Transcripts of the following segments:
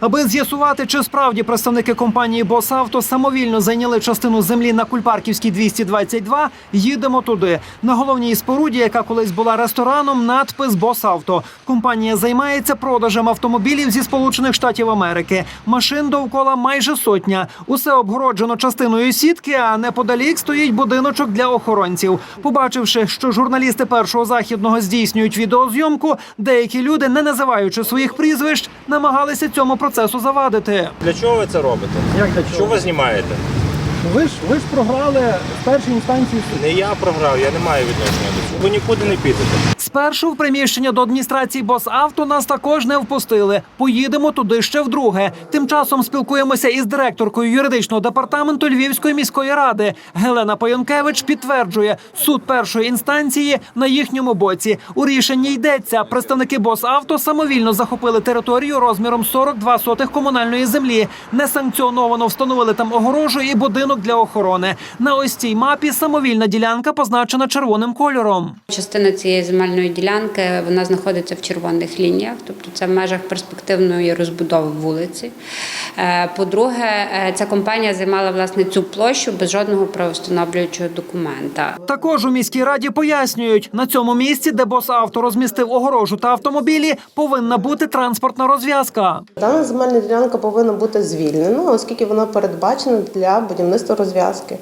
Аби з'ясувати, чи справді представники компанії «Босавто» самовільно зайняли частину землі на Кульпарківській 222, їдемо туди. На головній споруді, яка колись була рестораном, надпис «Босавто». Компанія займається продажем автомобілів зі Сполучених Штатів Америки. Машин довкола майже сотня. Усе обгороджено частиною сітки, а неподалік стоїть будиночок для охоронців. Побачивши, що журналісти першого західного здійснюють відеозйомку, деякі люди, не називаючи своїх прізвищ, намагалися цьому процесу завадити. Для чого ви це робите? Як для Що ви знімаєте? Ви ж ви ж програли в першій інстанції. Не я програв, я не маю відношення до цього. Ви нікуди не підете. Спершу в приміщення до адміністрації «Босавто» нас також не впустили. Поїдемо туди ще вдруге. Тим часом спілкуємося із директоркою юридичного департаменту Львівської міської ради. Гелена Паянкевич підтверджує, суд першої інстанції на їхньому боці. У рішенні йдеться, представники «Босавто» самовільно захопили територію розміром 42 сотих комунальної землі. Несанкціоновано встановили там огорожу і будинок для охорони. На ось цій мапі самовільна ділянка позначена червоним кольором. Частина цієї земельної ділянки вона знаходиться в червоних лініях, тобто це в межах перспективної розбудови вулиці. Е, По-друге, е, ця компанія займала власне цю площу без жодного правостановлюючого документа. Також у міській раді пояснюють, на цьому місці, де босавто розмістив огорожу та автомобілі, повинна бути транспортна розв'язка. Дана земельна ділянка повинна бути звільнена, оскільки вона передбачена для будівництва розв'язки.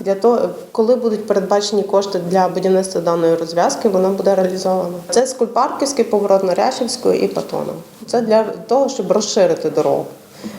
Для того, коли будуть передбачені кошти для будівництва даної розв'язки, вона буде реалізована. Це Скульпарківський, поворот на Ряшівською і Патоном. Це для того, щоб розширити дорогу.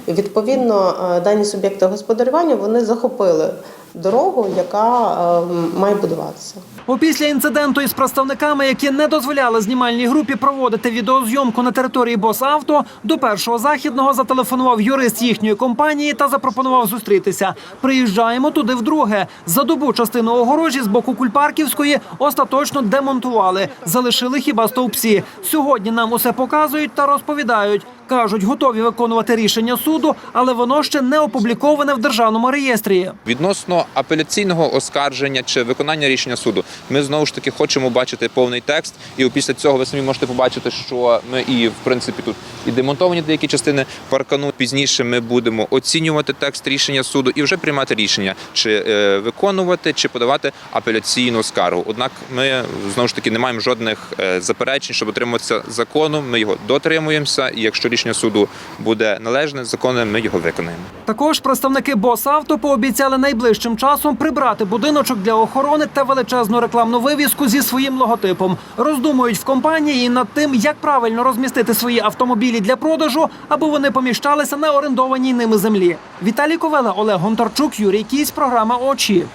Відповідно, е, дані суб'єкти господарювання вони захопили дорогу, яка е, має будуватися. Опісля інциденту із представниками, які не дозволяли знімальній групі проводити відеозйомку на території Босавто, до першого західного зателефонував юрист їхньої компанії та запропонував зустрітися. Приїжджаємо туди вдруге. За добу частину огорожі з боку Кульпарківської остаточно демонтували, залишили хіба стовпці. Сьогодні нам усе показують та розповідають. кажуть, готові виконувати рішення суду, але воно ще не опубліковане в державному реєстрі. Відносно апеляційного оскарження чи виконання рішення суду, ми знову ж таки хочемо бачити повний текст, і після цього ви самі можете побачити, що ми і в принципі тут і демонтовані деякі частини паркану. Пізніше ми будемо оцінювати текст рішення суду і вже приймати рішення, чи е, виконувати, чи подавати апеляційну скаргу. Однак ми знову ж таки не маємо жодних е, заперечень, щоб дотримуватися закону. Ми його дотримуємося, і якщо рішення суду буде належне, законне, ми його виконаємо. Також представники «Босавто» пообіцяли найближчим часом прибрати будиночок для охорони та величезну рекламну вивіску зі своїм логотипом. Роздумують в компанії над тим, як правильно розмістити свої автомобілі для продажу, аби вони поміщалися на орендованій ними землі. Віталій Ковела, Олег Гонтарчук, Юрій Кісь, програма Очі.